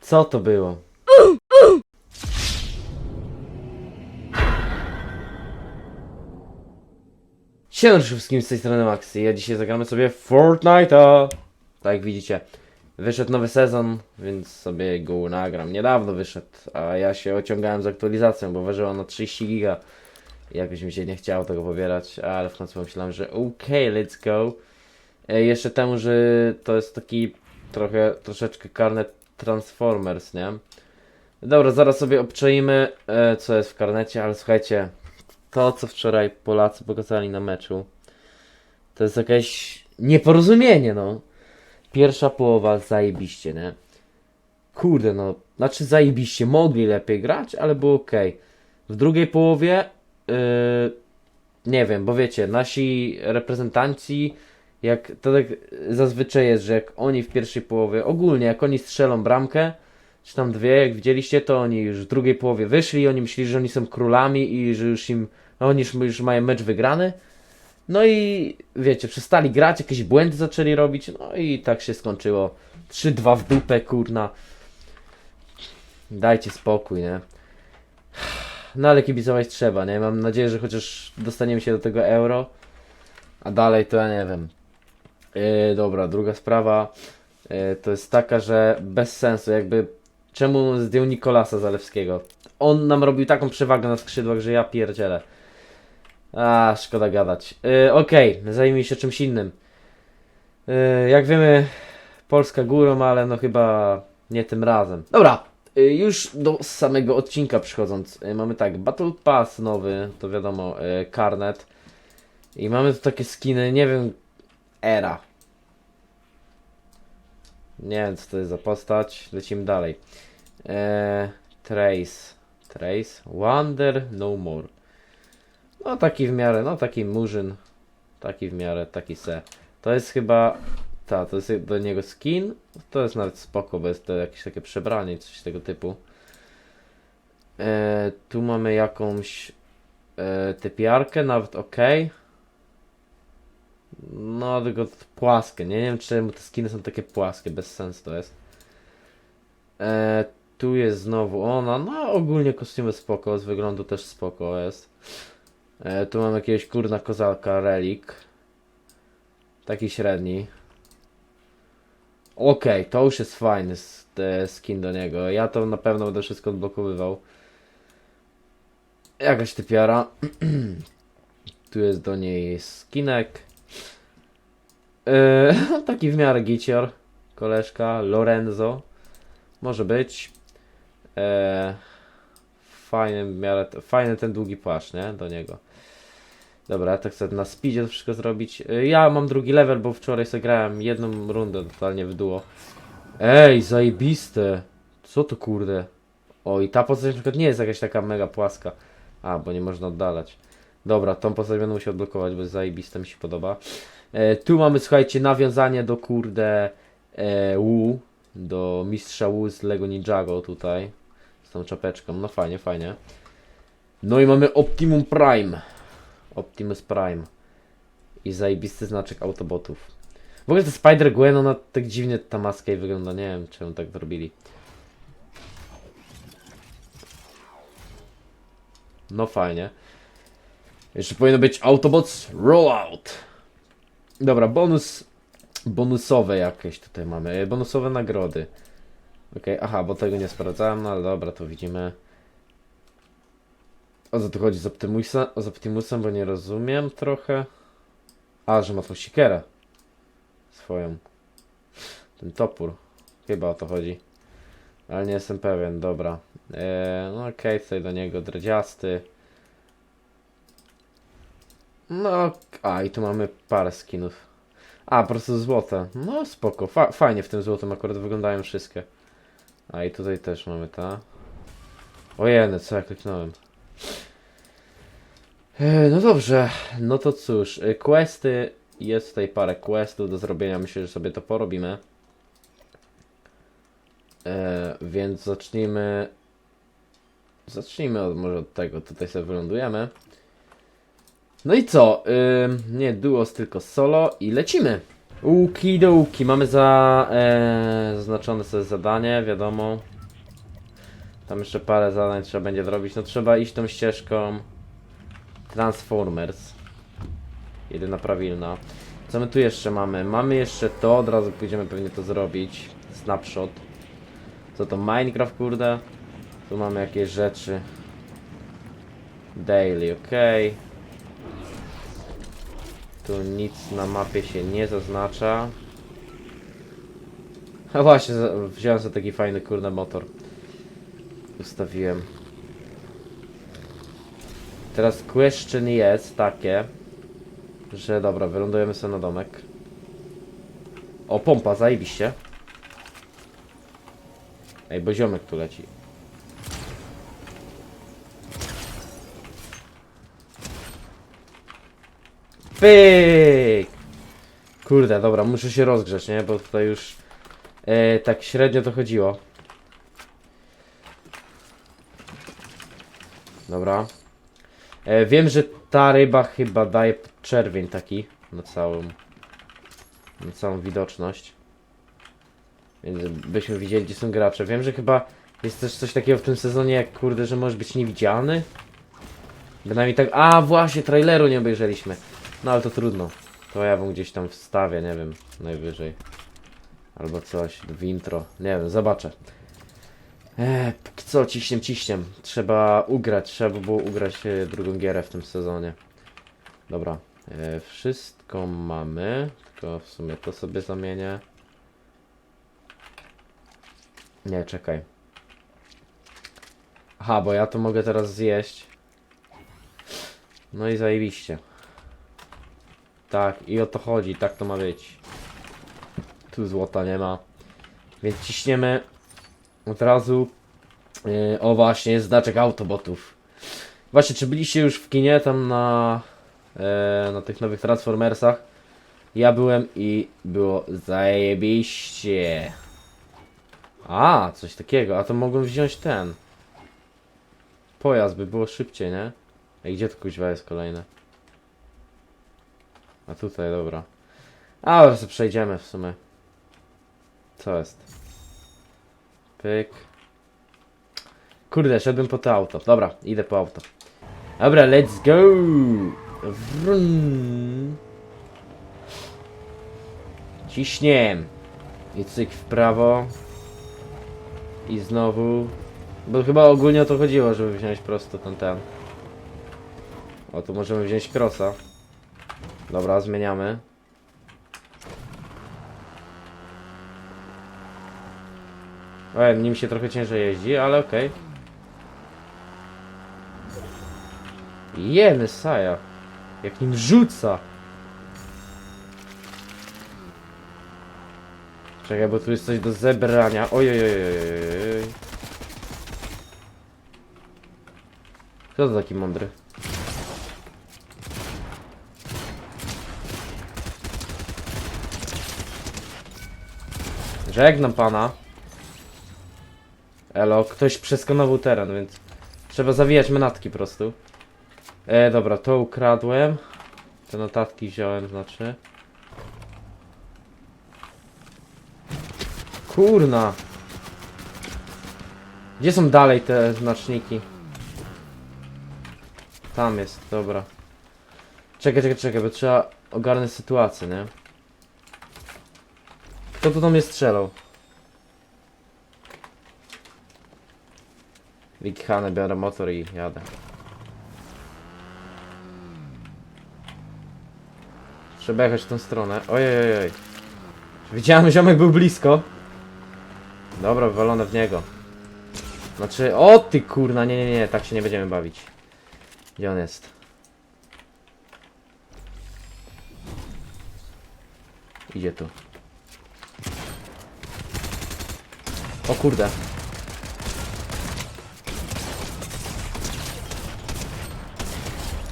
Co to było? Siema wszystkim z tej strony Maxi. Ja dzisiaj zagramy sobie Fortnite'a. Tak jak widzicie, wyszedł nowy sezon, więc sobie go nagram. Niedawno wyszedł, a ja się ociągałem z aktualizacją, bo ważyła na 30 giga. Jakoś mi się nie chciało tego pobierać, ale w końcu pomyślałem, że okej, let's go. E, jeszcze temu, że to jest taki trochę, troszeczkę karnet Transformers, nie? Dobra, zaraz sobie obczaimy, e, co jest w karnecie, ale słuchajcie, to co wczoraj Polacy pokazali na meczu, to jest jakieś nieporozumienie, no. Pierwsza połowa zajebiście, nie? Kurde, no, znaczy zajebiście, mogli lepiej grać, ale było ok. W drugiej połowie, yy, nie wiem, bo wiecie, nasi reprezentanci, jak to tak zazwyczaj jest, że jak oni w pierwszej połowie, ogólnie jak oni strzelą bramkę, czy tam dwie, jak widzieliście, to oni już w drugiej połowie wyszli oni myśleli, że oni są królami i że już im, no oni już, już mają mecz wygrany. No i wiecie, przestali grać, jakieś błędy zaczęli robić, no i tak się skończyło. 3-2 w dupę, kurna. Dajcie spokój, nie? No ale kibicować trzeba, nie? Mam nadzieję, że chociaż dostaniemy się do tego euro. A dalej to ja nie wiem. Yy, dobra, druga sprawa yy, to jest taka, że bez sensu, jakby czemu zdjął Nikolasa Zalewskiego? On nam robił taką przewagę na skrzydłach, że ja pierdzielę. A, szkoda gadać. Yy, Okej, zajmij się czymś innym. Jak wiemy, Polska górą, ale no chyba nie tym razem. Dobra, już do samego odcinka przychodząc. Mamy tak, Battle Pass nowy, to wiadomo, yy, Karnet. I mamy tu takie skiny, nie wiem, Era. Nie wiem, co to jest za postać. Lecimy dalej. Eee, Trace. Trace. Wonder No More. No taki w miarę, no taki murzyn. Taki w miarę, taki se. To jest chyba... Ta, to jest do niego skin. To jest nawet spoko, bo jest to jakieś takie przebranie, coś tego typu. Eee, tu mamy jakąś e, typiarkę, nawet ok. No, tylko płaskie. Nie, nie wiem, czemu te skiny są takie płaskie, bez sensu to jest. E, tu jest znowu ona. No, ogólnie kostiumy spoko, z wyglądu też spoko jest. E, tu mam jakiegoś kurna kozalka, relik. Taki średni. Okej, to już jest fajny te skin do niego. Ja to na pewno będę wszystko odblokowywał. Jakaś typiara. tu jest do niej skinek. Yy, taki w miarę gicior. Koleżka, Lorenzo. Może być. Eee, fajny, w miarę, fajny ten długi płaszcz, nie? Do niego. Dobra, tak chcę na speedzie to wszystko zrobić. Yy, ja mam drugi level, bo wczoraj sobie grałem jedną rundę totalnie w duo. Ej, zajebiste. Co to kurde? O, i ta postać na przykład nie jest jakaś taka mega płaska. A, bo nie można oddalać. Dobra, tą postać będę musiał odblokować, bo jest zajebiste, mi się podoba. E, tu mamy, słuchajcie, nawiązanie do kurde e, Wu, do mistrza Wu z Lego Ninjago tutaj, z tą czapeczką, no fajnie, fajnie. No i mamy Optimum Prime, Optimus Prime i zajebisty znaczek Autobotów. W ogóle to Spider-Gwen, ona tak dziwnie ta maska jej wygląda, nie wiem czemu tak zrobili. No fajnie. Jeszcze powinno być Autobots Rollout. Dobra, bonus. Bonusowe jakieś tutaj mamy. e, Bonusowe nagrody. Okej, aha, bo tego nie sprawdzałem, no ale dobra, to widzimy. O co tu chodzi z, Optimusa, z Optimusem, bo nie rozumiem trochę. A, że ma tą siekierę. Swoją. Ten topór. Chyba o to chodzi. Ale nie jestem pewien, dobra. Eee, no okej, tutaj do niego dredziasty. No, a i tu mamy parę skinów. A, po prostu złote. No spoko, Fa fajnie w tym złotym akurat wyglądają wszystkie. A i tutaj też mamy ta. Ojej, co ja kliknąłem. E, no dobrze, no to cóż, e, questy, jest tutaj parę questów do zrobienia, myślę, że sobie to porobimy. E, więc zacznijmy, zacznijmy od, może od tego, tutaj sobie wylądujemy. No i co? Ym, nie duos, tylko solo i lecimy. Uki do uki. Mamy za e, zaznaczone sobie zadanie, wiadomo. Tam jeszcze parę zadań trzeba będzie zrobić. No trzeba iść tą ścieżką Transformers. Jedyna prawilna. Co my tu jeszcze mamy? Mamy jeszcze to, od razu pójdziemy pewnie to zrobić. Snapshot. Co to? Minecraft, kurde? Tu mamy jakieś rzeczy. Daily, ok. Tu nic na mapie się nie zaznacza. A właśnie, wziąłem sobie taki fajny kurde motor. Ustawiłem. Teraz question jest takie, że dobra, wylądujemy sobie na domek. O, pompa, zajebiście. Ej, bo ziomek tu leci. Pyk! Kurde, dobra, muszę się rozgrzeć, nie? Bo tutaj już e, tak średnio to chodziło. Dobra. E, wiem, że ta ryba chyba daje czerwień taki na całą na całą widoczność. Więc byśmy widzieli, gdzie są gracze. Wiem, że chyba jest też coś takiego w tym sezonie, jak kurde, że możesz być niewidzialny. Bynajmniej tak. A właśnie, traileru nie obejrzeliśmy. No ale to trudno. To ja wam gdzieś tam wstawię, nie wiem, najwyżej. Albo coś w intro. Nie wiem, zobaczę. Eee, co, ciśniem, ciśniem. Trzeba ugrać, trzeba by było ugrać e, drugą gierę w tym sezonie. Dobra, e, wszystko mamy. Tylko w sumie to sobie zamienię. Nie, czekaj. Aha, bo ja to mogę teraz zjeść. No i zajebiście. Tak, i o to chodzi, tak to ma być. Tu złota nie ma. Więc ciśniemy od razu. Yy, o właśnie, znaczek Autobotów. Właśnie, czy byliście już w kinie tam na, e, na tych nowych Transformersach? Ja byłem i było zajebiście. A, coś takiego, a to mogłem wziąć ten. Pojazd by było szybciej, nie? Ej, gdzie to kuźwa jest kolejne? A tutaj, dobra. A, już przejdziemy w sumie. Co jest? Pyk. Kurde, szedłem po to auto. Dobra, idę po auto. Dobra, let's go! Wrum. Ciśniem. I cyk w prawo. I znowu. Bo chyba ogólnie o to chodziło, żeby wziąć prosto ten ten. O, tu możemy wziąć crossa. Dobra, zmieniamy. O, nim się trochę ciężej jeździ, ale okej. Jeny saja. Jak nim rzuca. Czekaj, bo tu jest coś do zebrania. Oj, oj, oj, oj, oj, oj. Kto to taki mądry? Żegnam pana. Elo, ktoś przeskanował teren, więc trzeba zawijać manatki po prostu. E, dobra, to ukradłem. Te notatki wziąłem, znaczy. Kurna. Gdzie są dalej te znaczniki? Tam jest, dobra. Czekaj, czekaj, czekaj, bo trzeba ogarnąć sytuację, nie? Kto tu do mnie strzelał? Wikhanę, biorę motor i jadę. Trzeba jechać w tą stronę. Ojej, ojej, ojej. Widziałem, ziomek był blisko. Dobra, wywalone w niego. Znaczy, o ty kurna, nie, nie, nie, tak się nie będziemy bawić. Gdzie on jest? Idzie tu. O kurde.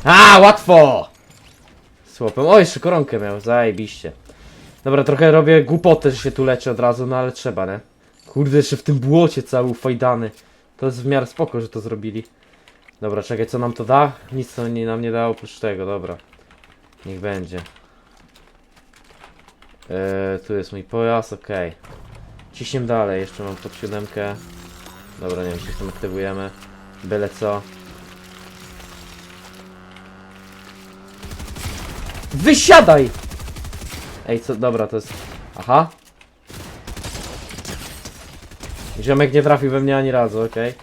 A, łatwo! Słopem. O, jeszcze koronkę miał, zajebiście. Dobra, trochę robię głupotę, że się tu leczę od razu, no ale trzeba, nie? Kurde, jeszcze w tym błocie cały ufajdany. To jest w miarę spoko, że to zrobili. Dobra, czekaj, co nam to da? Nic to nie, nam nie dało oprócz tego, dobra. Niech będzie. Eee, tu jest mój pojazd, okej. Ciśniem dalej, jeszcze mam pod siódemkę. Dobra, nie wiem, czy tam aktywujemy. Byle co. Wysiadaj! Ej, co, dobra, to jest... Aha. Ziomek nie trafił we mnie ani razu, okej.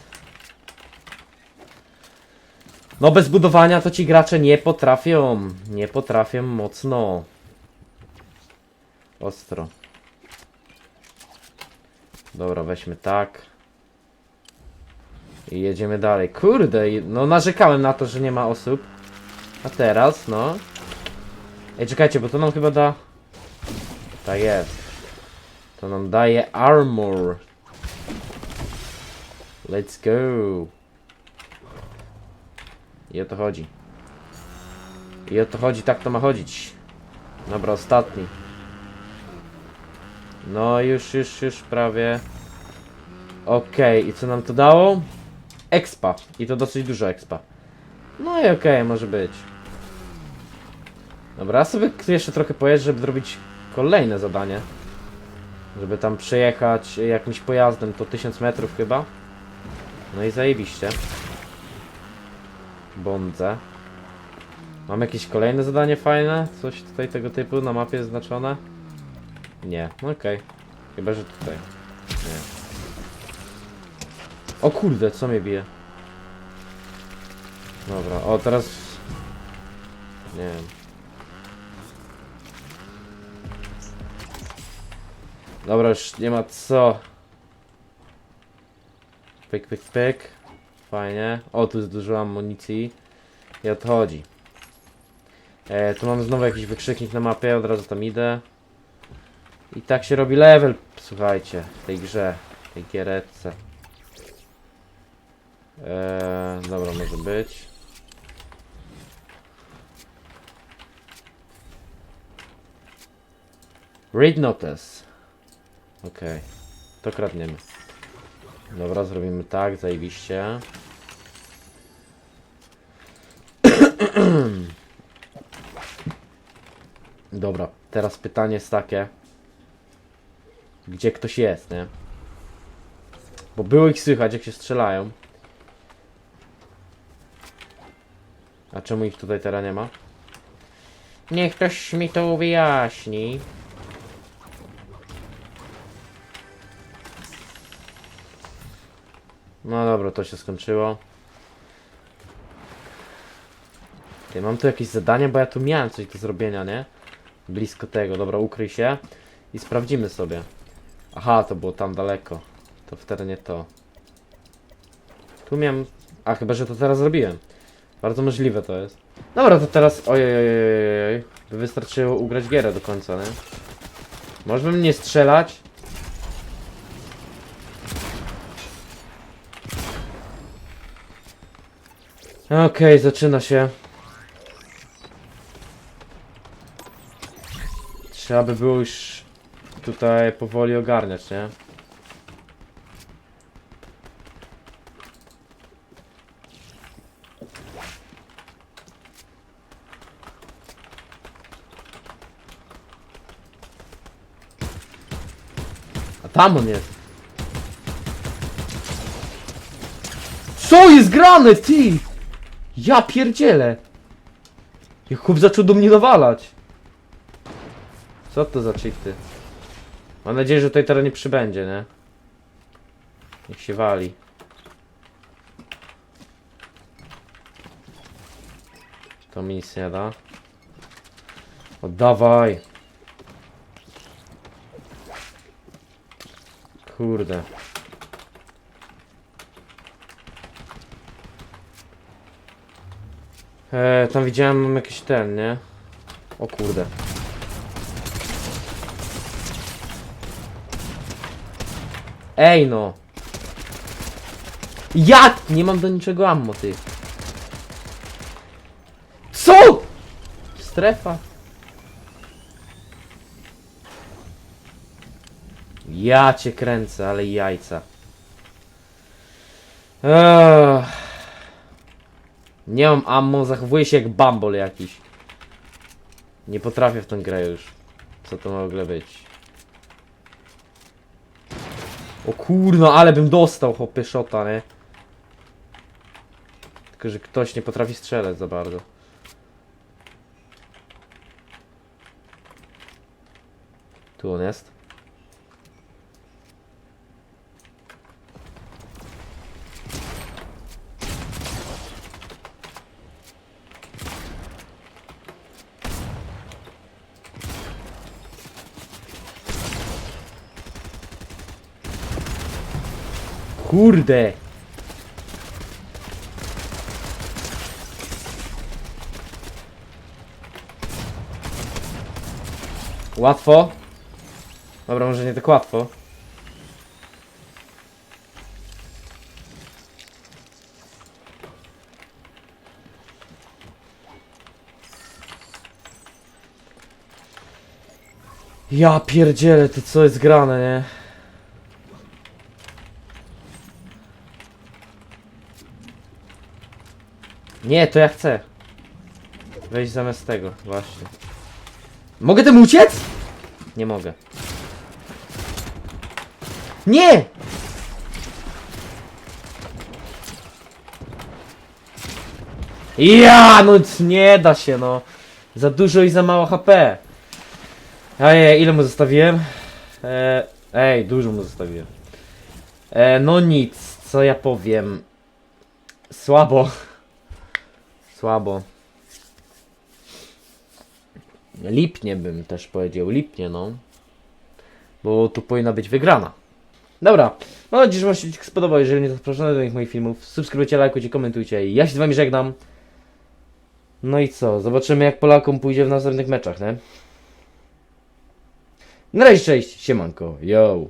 No bez budowania to ci gracze nie potrafią. Nie potrafią mocno. Ostro. Dobra, weźmy tak. I jedziemy dalej. Kurde, no narzekałem na to, że nie ma osób. A teraz, no. Ej, czekajcie, bo to nam chyba da... Tak jest. To nam daje armor. Let's go. I o to chodzi. I o to chodzi, tak to ma chodzić. Dobra, ostatni. No już, już, już prawie. Okej, i co nam to dało? Expa. I to dosyć dużo expa. No i okej, może być. Dobra, ja sobie jeszcze trochę pojeżdżę, żeby zrobić kolejne zadanie. Żeby tam przejechać jakimś pojazdem, to 1000 metrów chyba. No i zajebiście. Bondze. Mam jakieś kolejne zadanie fajne? Coś tutaj tego typu na mapie znaczone? Nie, no okej. Chyba, że tutaj. Nie. O kurde, co mnie bije? Dobra, o teraz... Nie wiem. Dobra, już nie ma co. Pyk, pyk, pyk. Fajnie. O, tu jest dużo amunicji. I odchodzi. E, tu mam znowu jakiś wykrzyknik na mapie, od razu tam idę. I tak się robi level, słuchajcie, w tej grze, w tej giereczce. E, dobra, może być. Read notice. Okej, to kradniemy. Dobra, zrobimy tak, zajebiście. Dobra, teraz pytanie jest takie. Gdzie ktoś jest, nie? Bo było ich słychać, jak się strzelają. A czemu ich tutaj teraz nie ma? Niech ktoś mi to wyjaśni. No dobra, to się skończyło. Mam tu jakieś zadania, bo ja tu miałem coś do zrobienia, nie? Blisko tego, dobra, ukryj się i sprawdzimy sobie. Aha, to było tam daleko. To wtedy nie to. Tu miałem... A, chyba, że to teraz zrobiłem. Bardzo możliwe to jest. Dobra, to teraz... Ojej. By wystarczyło ugrać gierę do końca, nie? Może bym nie strzelać? Okej, zaczyna się. Trzeba by było już tutaj powoli ogarniać, nie? A tam on jest. Co jest grane, ty? Ja pierdzielę. Jak chłop zaczął do mnie nawalać. Co to za cheaty? Mam nadzieję, że tutaj teraz nie przybędzie, nie? Niech się wali. To mi nic nie da. Oddawaj! Kurde. Eee, tam widziałem mam jakiś ten, nie? O kurde. Ej no! Jak? Nie mam do niczego ammo, ty. Co? Strefa. Ja cię kręcę, ale jajca. Nie mam ammo, zachowuję się jak bambol jakiś. Nie potrafię w tę grę już. Co to ma być? O kurno, ale bym dostał hopy shota, nie? Tylko, że ktoś nie potrafi strzelać za bardzo. Tu on jest. Kurde! Łatwo? Dobra, może nie tak łatwo. Ja pierdzielę, ty co jest grane, nie? Nie, to ja chcę. Wejść zamiast tego, właśnie. Mogę tym uciec? Nie mogę. Nie! Ja, no nie da się, no. Za dużo i za mało HP. Ej, ile mu zostawiłem? E, ej, dużo mu zostawiłem. E, no nic, co ja powiem. Słabo. Słabo. Lipnie bym też powiedział, lipnie no. Bo tu powinna być wygrana. Dobra, mam nadzieję, że Wam się spodobał. Jeżeli nie, zapraszam do innych moich filmów. Subskrybujcie, lajkujcie, komentujcie. Ja się z Wami żegnam. No i co? Zobaczymy jak Polakom pójdzie w następnych meczach, nie? Na razie, cześć, siemanko, yo.